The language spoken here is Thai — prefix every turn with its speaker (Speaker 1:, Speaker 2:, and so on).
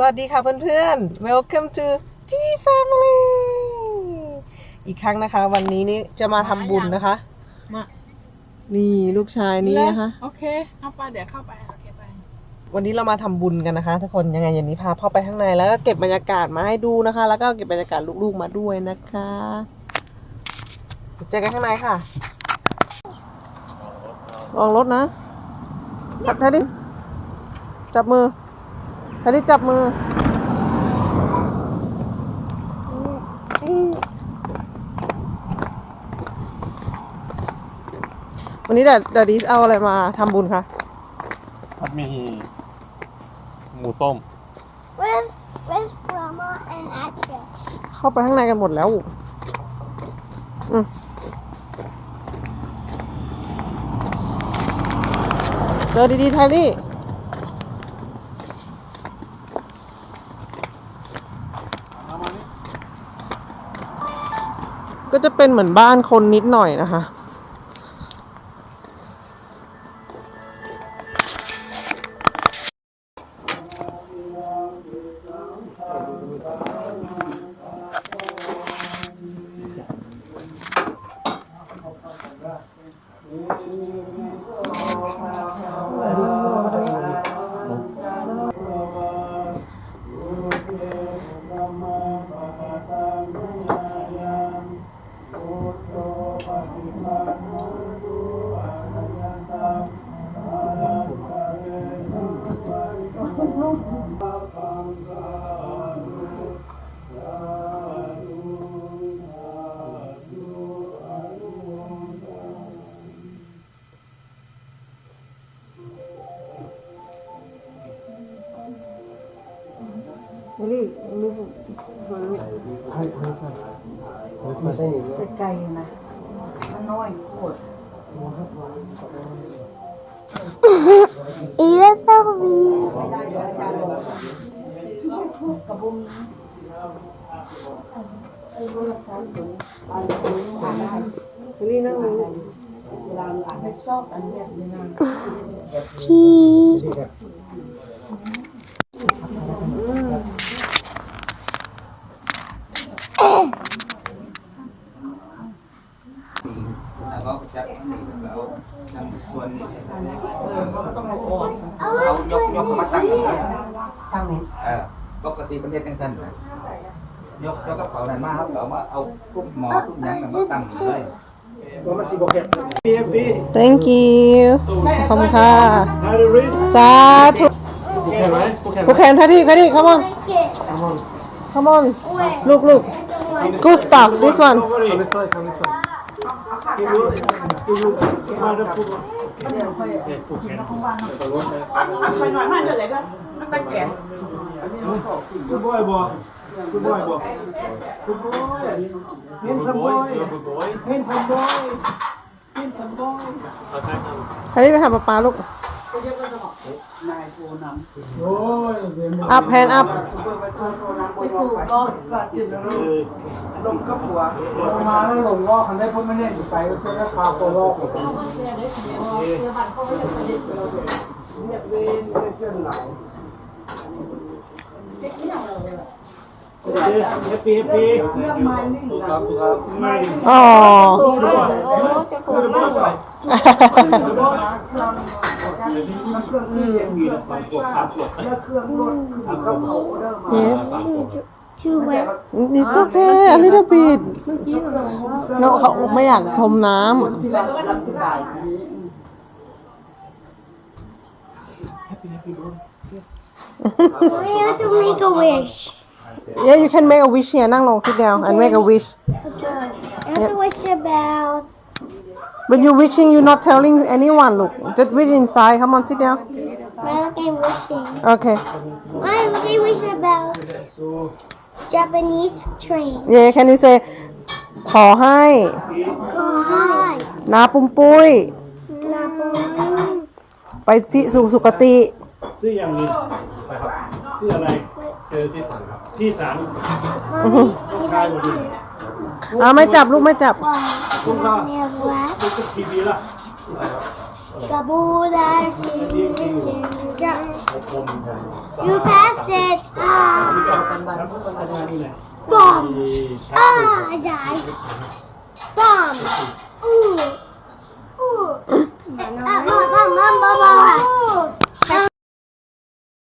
Speaker 1: สวัสดีค่ะเพื่อนๆ welcome to G Family อีกครั้งนะคะ วันนี้นี่จะมาทำบุญนะคะ
Speaker 2: มา
Speaker 1: นี่ลูกชายนี่นะคะ
Speaker 2: โอเคเอาไปเดี๋ยวเข้าไปโอเคไป
Speaker 1: วันนี้เรามาทำบุญกันนะคะ ทุกคนยังไงอย่างนี้พาพ่อไปข้างในแล้วก็เก็บบรรยากาศมาให้ดูนะคะ แล้วก็เก็บบรรยากาศลูกๆมาด้วยนะคะเจอกันข้างในค่ะลองรถนะแทดดี้จับมือ แทดดี้จับมือวันนี้ดดดาดิสเอาอะไรมาทำบุญคะ
Speaker 3: ครับมีหมูต้ม
Speaker 4: Where's Where's Grandma and Asher?
Speaker 1: เข้าไปข้างในกันหมดแล้วอืมเจอดีๆไทลี่ ก็จะเป็นเหมือนบ้านคนนิดหน่อยนะคะ
Speaker 5: จะไกลอยู่นะมันน้อยขวด
Speaker 4: Even though we
Speaker 5: ไม่ได้เดี๋ยวอาจารย์บอกกระบุมไอ้โทรศัพท์ตัวนี้อันนี้หาได้
Speaker 1: นี่นั่งนี่
Speaker 5: เวลาอ่านให้ชอบอันแบบนี้นะ
Speaker 4: cheese.
Speaker 6: แล้วก็จับนี่แล้วเอาทำส่วนนี้
Speaker 5: ต้องเอาออก
Speaker 6: เอายกยกมาตั้งอย่างนี้
Speaker 5: ตั้งนี้
Speaker 6: เออปกติประเทศจังซั่นนะยกยกกระเป๋านั้นมาครับเอามาเอาทุกหมอทุกหยังน่ะมาตั้งเลย
Speaker 1: thank you ขอบคุณค่ะสาธุ
Speaker 3: ผู้แข่
Speaker 1: งท่าที่ท่าที่ come on come on look look good stuff this one
Speaker 3: อันไปหน่อยมันเดี๋ยวเลยก็มัน
Speaker 2: ตั้แก่คุณบอยบอกคุณบอยบอกคุณบอยเห็น
Speaker 3: สมบอยเห็นสมบอยเห็น
Speaker 1: สมบอยอันยไปหาปาปลาลูก
Speaker 5: นายโทรนำ
Speaker 3: โอ้ย
Speaker 1: up hand up
Speaker 5: ไปปลูกก็จิตลงกับหัว
Speaker 7: ลงมาแล้วลงล้อคันได้พ้นไม่แน่อยู่ไปก็ช่วยแล้วพาโคล้อผม
Speaker 5: เนี่ยเวนเป็นเจ้าหลาย
Speaker 3: Happy, happy.
Speaker 5: เรื่องไม้นิ่งนะ
Speaker 3: Smiling.
Speaker 1: อ๋อ
Speaker 3: Good boy. Good boy.
Speaker 5: มันเครื่องที่เรียนอยู่แล้วเครื่องรถคือเขาเขาเริ่มมา
Speaker 1: yes
Speaker 4: To, to where?
Speaker 1: it's okay a little bit น้องเขาไม่อยากชมน้
Speaker 5: ที่เราทำสบายนี้
Speaker 4: We have to make a wish. ำ
Speaker 1: yeah you can make a wish here นั่งลง sit down and make a wish
Speaker 4: Okay. I have to wish about.
Speaker 1: When you wishing you not telling anyone look just wish inside come on sit down
Speaker 4: Well, okay, wishing.
Speaker 1: okay
Speaker 4: I okay, wish about Japanese train.
Speaker 1: yeah can you say ขอให้
Speaker 4: Go hi.
Speaker 1: นาปุ้มปุ้ย
Speaker 4: Napoli.
Speaker 1: ไปที่สู่สุคติ
Speaker 3: ชื่ออย่างนี้ไปครับชื่ออะไรเจอที่สันครับที่สัน
Speaker 4: Mommy, if I do.
Speaker 1: อ่ เอาไม่จับลูกไม่จับ
Speaker 3: You
Speaker 4: passed it. Ah. Bomb. Ah, I died.
Speaker 3: Bomb.
Speaker 4: Ooh. Ooh.
Speaker 3: Ah, bomb, bomb, bomb, bomb.